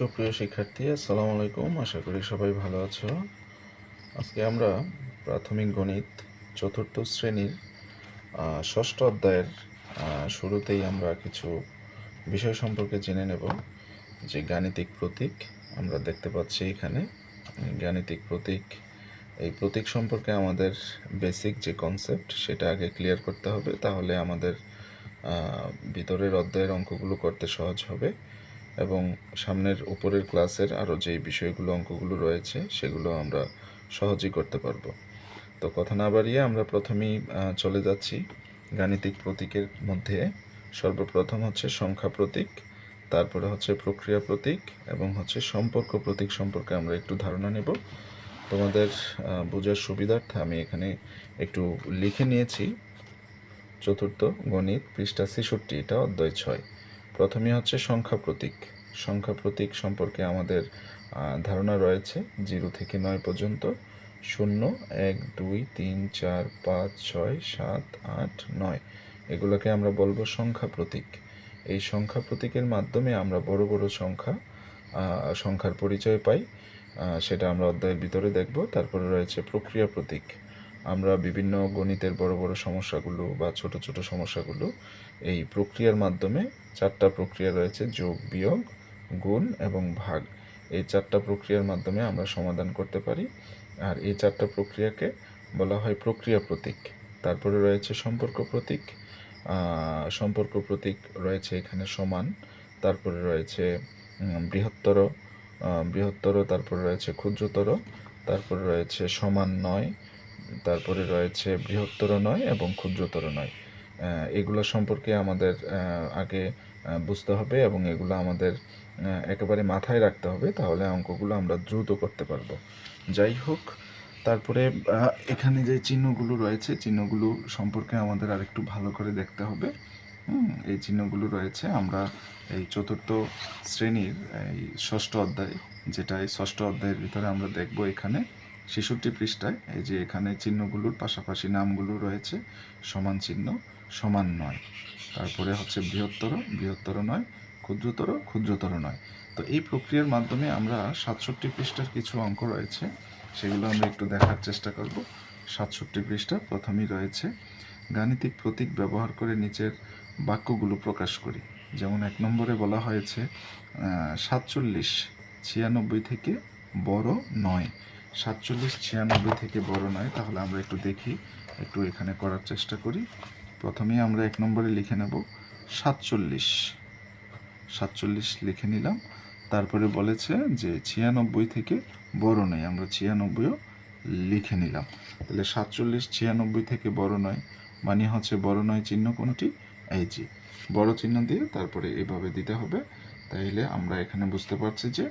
সুপ্রিয় শিক্ষার্থী, আসসালামু আলাইকুম। আশা করি সবাই ভালো আছো। আজকে আমরা প্রাথমিক গণিত চতুর্থ শ্রেণির ষষ্ঠ অধ্যায়ের শুরুতেই আমরা কিছু বিষয় সম্পর্কে জেনে নেব। যে গাণিতিক প্রতীক আমরা দেখতে পাচ্ছি এখানে। গাণিতিক প্রতীক, এই প্রতীক সম্পর্কে আমাদের বেসিক যে কনসেপ্ট সেটা আগে ক্লিয়ার করতে হবে। তাহলে আমাদের ভিতরের অধ্যায়ের অঙ্কগুলো করতে সহজ হবে। এবং সামনের উপরের ক্লাসের আরও যেই বিষয়গুলো, অঙ্কগুলো রয়েছে, সেগুলো আমরা সহজেই করতে পারব। তো কথা না বাড়িয়ে আমরা প্রথমেই চলে যাচ্ছি গাণিতিক প্রতীকের মধ্যে। সর্বপ্রথম হচ্ছে সংখ্যা প্রতীক, তারপরে হচ্ছে প্রক্রিয়া প্রতীক এবং হচ্ছে সম্পর্ক প্রতীক সম্পর্কে আমরা একটু ধারণা নেব। তোমাদের বোঝার সুবিধার্থে আমি এখানে একটু লিখে নিয়েছি। চতুর্থ গণিত পৃষ্ঠা ছেষট্টি, এটা অধ্যায় ছয়। প্রথমে হচ্ছে সংখ্যা প্রতীক। সংখ্যা প্রতীক সম্পর্কে আমাদের ধারণা রয়েছে জিরো থেকে নয় পর্যন্ত। শূন্য, এক, দুই, তিন, চার, পাঁচ, ছয়, সাত, আট, নয়। এগুলোকে আমরা বলব সংখ্যা প্রতীক। এই সংখ্যা প্রতীকের মাধ্যমে আমরা বড় বড় সংখ্যা সংখ্যার পরিচয় পাই। সেটা আমরা অধ্যায়ের ভিতরে দেখব। তারপরে রয়েছে প্রক্রিয়া প্রতীক। আমরা বিভিন্ন গণিতের বড় বড় সমস্যাগুলো বা ছোট ছোট সমস্যাগুলো এই প্রক্রিয়ার মাধ্যমে চারটা প্রক্রিয়া রয়েছে, যোগ, বিয়োগ, গুণ এবং ভাগ। এই চারটা প্রক্রিয়ার মাধ্যমে আমরা সমাধান করতে পারি। আর এই চারটা প্রক্রিয়াকে বলা হয় প্রক্রিয়া প্রতীক। তারপরে রয়েছে সম্পর্ক প্রতীক। সম্পর্ক প্রতীক রয়েছে এখানে সমান। তারপরে রয়েছে বৃহত্তর। বৃহত্তর, তারপরে রয়েছে ক্ষুদ্রতর। তারপরে রয়েছে সমান নয়। তারপরে রয়েছে বৃহত্তর নয় এবং ক্ষুদ্রতর নয়। এগুলো সম্পর্কে আমাদের আগে বুঝতে হবে এবং এগুলো আমাদের একেবারে মাথায় রাখতে হবে, তাহলে অঙ্কগুলো আমরা দ্রুত করতে পারব। যাই হোক, তারপরে এখানে যে চিহ্নগুলো রয়েছে, চিহ্নগুলো সম্পর্কে আমাদের আরেকটু ভালো করে দেখতে হবে। এই চিহ্নগুলো রয়েছে, আমরা এই চতুর্থ শ্রেণির, এই ষষ্ঠ অধ্যায়, যেটা এই ষষ্ঠ অধ্যায়ের ভিতরে আমরা দেখব এখানে। ছেষট্টি পৃষ্ঠায়, এই যে এখানে চিহ্নগুলোর পাশাপাশি নামগুলো রয়েছে, সমান চিহ্ন, সমান নয়। তারপরে হচ্ছে বৃহত্তর বৃহত্তর নয়, ক্ষুদ্রতর ক্ষুদ্রতর নয়। তো এই প্রক্রিয়ার মাধ্যমে আমরা সাতষট্টি পৃষ্ঠার কিছু অঙ্ক রয়েছে, সেগুলো আমরা একটু দেখার চেষ্টা করব। সাতষট্টি পৃষ্ঠা প্রথমেই রয়েছে, গাণিতিক প্রতীক ব্যবহার করে নিচের বাক্যগুলো প্রকাশ করি। যেমন এক নম্বরে বলা হয়েছে সাতচল্লিশ, ছিয়ানব্বই থেকে বড় নয়। সাতচল্লিশ, ছিয়ানব্বই থেকে বড় নয়, তাহলে আমরা একটু দেখি, একটু এখানে করার চেষ্টা করি। প্রথমেই আমরা এক নম্বরে লিখে নেব, সাতচল্লিশ। সাতচল্লিশ লিখে নিলাম, তারপরে বলেছে যে ছিয়ানব্বই থেকে বড় নয়, আমরা ছিয়ানব্বইও লিখে নিলাম। তাহলে সাতচল্লিশ, ছিয়ানব্বই থেকে বড় নয় মানে হচ্ছে বড় নয় চিহ্ন কোনটি? এই যে, বড় চিহ্ন দিয়ে তারপরে এভাবে দিতে হবে। তাইলে আমরা এখানে বুঝতে পারছি যে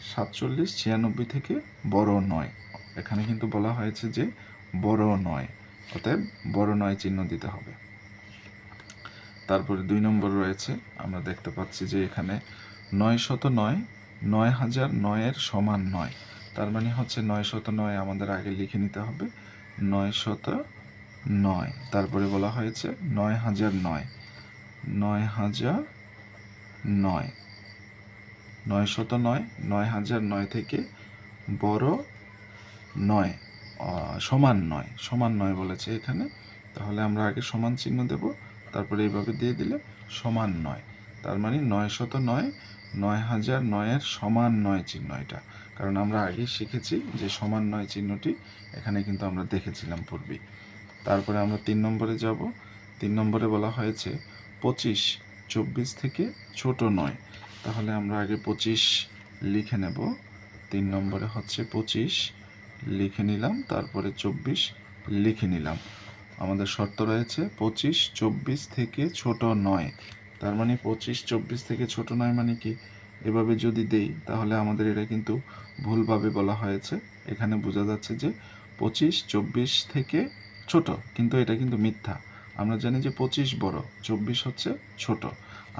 সাতচল্লিশ, ছিয়ানব্বই থেকে বড় নয়। এখানে কিন্তু বলা হয়েছে যে বড় নয়। অতএব বড় নয় চিহ্ন দিতে হবে। তারপরে দুই নম্বর রয়েছে, আমরা দেখতে পাচ্ছি যে এখানে নয় শত নয় নয় হাজার নয়ের সমান নয়। তার মানে হচ্ছে নয় শত নয় আমাদের আগে লিখে নিতে হবে, নয় শত নয়। তারপরে বলা হয়েছে নয় হাজার নয় নয় হাজার নয়। নয় শত নয় নয় হাজার নয় থেকে বড় নয় সমান নয় সমান নয় বলেছে এখানে। তাহলে আমরা আগে সমান চিহ্ন দেব, তারপরে এইভাবে দিয়ে দিলে সমান নয়। তার মানে নয় শত নয় নয় হাজার নয়ের সমান নয় চিহ্ন এটা। কারণ আমরা আগেই শিখেছি যে সমান নয় চিহ্নটি এখানে কিন্তু আমরা দেখেছিলাম পূর্বে। তারপরে আমরা তিন নম্বরে যাব। তিন নম্বরে বলা হয়েছে পঁচিশ, চব্বিশ থেকে ছোট নয়। তাহলে আমরা আগে পঁচিশ লিখে নেব। তিন নম্বরে হচ্ছে পঁচিশ, লিখে নিলাম, তারপরে চব্বিশ লিখে নিলাম। আমাদের শর্ত রয়েছে পঁচিশ, চব্বিশ থেকে ছোট নয়। তার মানে পঁচিশ, চব্বিশ থেকে ছোট নয় মানে কি? এভাবে যদি দেই, তাহলে আমাদের এটা কিন্তু ভুলভাবে বলা হয়েছে। এখানে বোঝা যাচ্ছে যে পঁচিশ, চব্বিশ থেকে ছোট, কিন্তু এটা কিন্তু মিথ্যা। আমরা জানি যে পঁচিশ বড়, চব্বিশ হচ্ছে ছোট।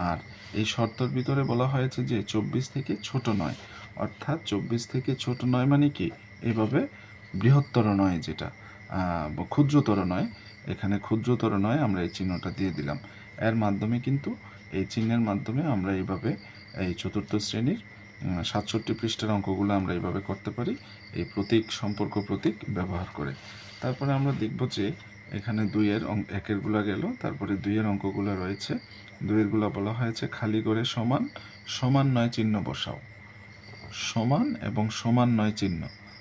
আর এই শর্তর ভিতরে বলা হয়েছে যে চব্বিশ থেকে ছোট নয়, অর্থাৎ চব্বিশ থেকে ছোট নয় মানে কি? এইভাবে বৃহত্তর নয় যেটা ক্ষুদ্রতর নয়। এখানে ক্ষুদ্রতর নয় আমরা এই চিহ্নটা দিয়ে দিলাম। এর মাধ্যমে কিন্তু এই চিহ্নের মাধ্যমে আমরা এইভাবে এই চতুর্থ শ্রেণির সাতষট্টি পৃষ্ঠার অঙ্কগুলো আমরা এইভাবে করতে পারি, এই প্রতীক, সম্পর্ক প্রতীক ব্যবহার করে। তারপরে আমরা দেখব যে এখানে দুইয়ের অঙ্ক একেরগুলো গেল, তারপরে দুইয়ের অঙ্কগুলো রয়েছে। দুইয়েরগুলো বলা হয়েছে খালি করে সমান সমান নয় চিহ্ন বসাও। সমান এবং সমান নয় চিহ্ন।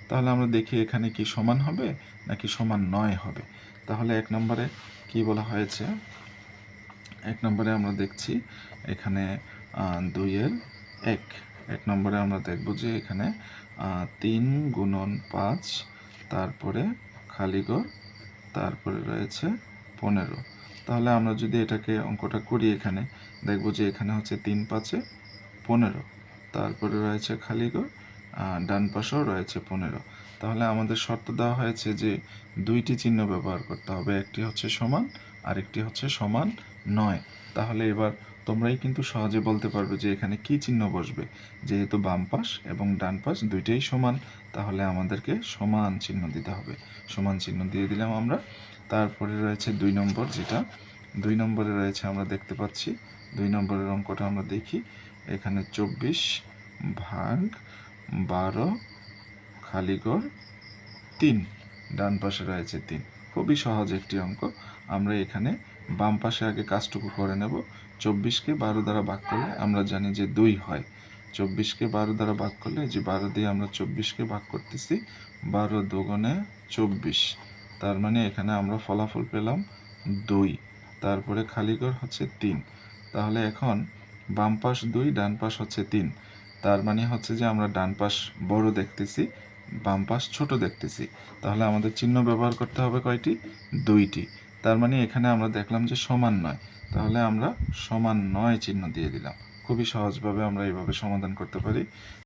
তাহলে আমরা দেখি এখানে কি সমান হবে নাকি সমান নয় হবে। তাহলে এক নম্বরে কি বলা হয়েছে? এক নম্বরে আমরা দেখছি এখানে দুইয়ের এক। এক নম্বরে আমরা দেখব যে এখানে তিন গুণন পাঁচ, তারপরে খালিগড় তারপরে রয়েছে পনেরো। তাহলে আমরা যদি এটাকে অঙ্কটা করি এখানে, দেখব যে এখানে হচ্ছে তিন পাঁচে পনেরো। তারপরে রয়েছে খালিগড় আর ডান পাশেও রয়েছে পনেরো। তাহলে আমাদের শর্ত দেওয়া হয়েছে যে দুইটি চিহ্ন ব্যবহার করতে হবে, একটি হচ্ছে সমান আরেকটি হচ্ছে সমান নয়। তাহলে এবার তোমরাই কিন্তু সহজে বলতে পারবে যে এখানে কি চিহ্ন বসবে। যেহেতু বাম পাশ এবং ডান পাশ দুইটাই সমান, তাহলে আমাদেরকে সমান চিহ্ন দিতে হবে। সমান চিহ্ন দিয়ে দিলাম আমরা। তারপরে রয়েছে দুই নম্বর যেটা। দুই নম্বরে রয়েছে আমরা দেখতে পাচ্ছি, দুই নম্বরের অঙ্কটা আমরা দেখি। এখানে চব্বিশ ভাগ বারো খালিগড় তিন, ডান পাশে রয়েছে তিন। খুবই সহজ একটি অঙ্ক। আমরা এখানে বাম পাশে আগে কাজটুকু করে নেব। চব্বিশকে বারো দ্বারা ভাগ করলে আমরা জানি যে দুই হয়। চব্বিশকে বারো দ্বারা ভাগ করলে যে বারো দিয়ে আমরা চব্বিশকে ভাগ করতেছি, বারো দুগুণে চব্বিশ। তার মানে এখানে আমরা ফলাফল পেলাম দুই। তারপরে খালিগড় হচ্ছে তিন। তাহলে এখন বাম পাশ দুই, ডান পাশ হচ্ছে তিন। তার মানে হচ্ছে যে আমরা ডান পাশ বড় দেখতেছি, বাম পাশ ছোট দেখতেছি। তাহলে আমাদের চিহ্ন ব্যবহার করতে হবে কয়টি? দুইটি। তার মানে এখানে আমরা দেখলাম যে সমান নয়। তাহলে আমরা সমান নয় চিহ্ন দিয়ে দিলাম। খুবই সহজভাবে আমরা এইভাবে সমাধান করতে পারি।